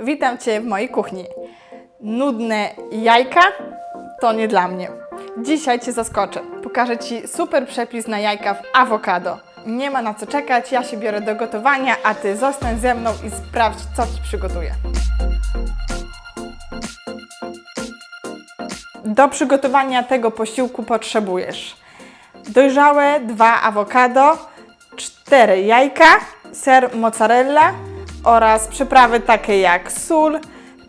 Witam Cię w mojej kuchni. Nudne jajka to nie dla mnie. Dzisiaj Cię zaskoczę. Pokażę Ci super przepis na jajka w awokado. Nie ma na co czekać, ja się biorę do gotowania, a Ty zostań ze mną i sprawdź, co Ci przygotuję. Do przygotowania tego posiłku potrzebujesz dojrzałe dwa awokado, cztery jajka, ser mozzarella oraz przyprawy takie jak sól,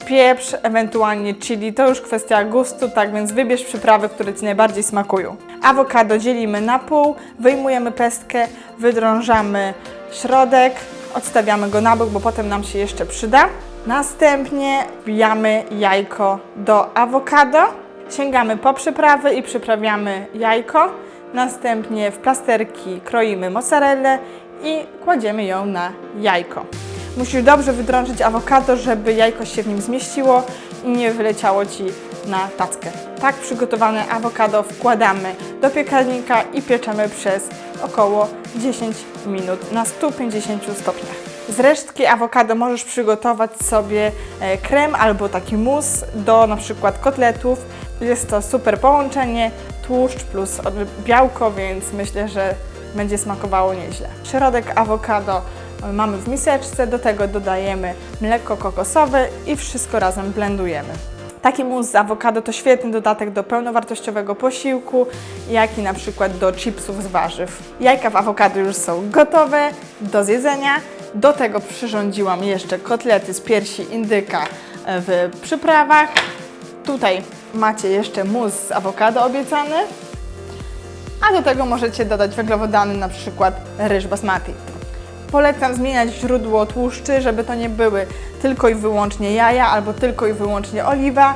pieprz, ewentualnie chili. To już kwestia gustu, tak więc wybierz przyprawy, które Ci najbardziej smakują. Awokado dzielimy na pół, wyjmujemy pestkę, wydrążamy środek, odstawiamy go na bok, bo potem nam się jeszcze przyda. Następnie wbijamy jajko do awokado, sięgamy po przyprawy i przyprawiamy jajko. Następnie w plasterki kroimy mozzarellę i kładziemy ją na jajko. Musisz dobrze wydrążyć awokado, żeby jajko się w nim zmieściło i nie wyleciało Ci na tackę. Tak przygotowane awokado wkładamy do piekarnika i pieczemy przez około 10 minut na 150 stopniach. Z resztki awokado możesz przygotować sobie e, krem albo taki mus do na przykład kotletów. Jest to super połączenie, tłuszcz plus białko, więc myślę, że będzie smakowało nieźle. Środek awokado mamy w miseczce, do tego dodajemy mleko kokosowe i wszystko razem blendujemy. Taki mus z awokado to świetny dodatek do pełnowartościowego posiłku, jak i na przykład do chipsów z warzyw. Jajka w awokado już są gotowe do zjedzenia. Do tego przyrządziłam jeszcze kotlety z piersi indyka w przyprawach. Tutaj macie jeszcze mus z awokado obiecany. A do tego możecie dodać węglowodany, na przykład ryż basmati. Polecam zmieniać źródło tłuszczy, żeby to nie były tylko i wyłącznie jaja albo tylko i wyłącznie oliwa.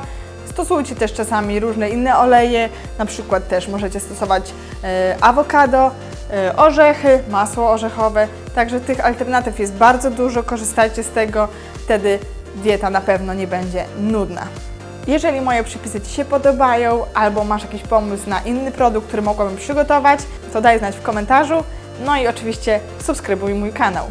Stosujcie też czasami różne inne oleje, na przykład też możecie stosować e, awokado, e, orzechy, masło orzechowe. Także tych alternatyw jest bardzo dużo, korzystajcie z tego, wtedy dieta na pewno nie będzie nudna. Jeżeli moje przepisy Ci się podobają albo masz jakiś pomysł na inny produkt, który mogłabym przygotować, to daj znać w komentarzu. No i oczywiście subskrybuj mój kanał.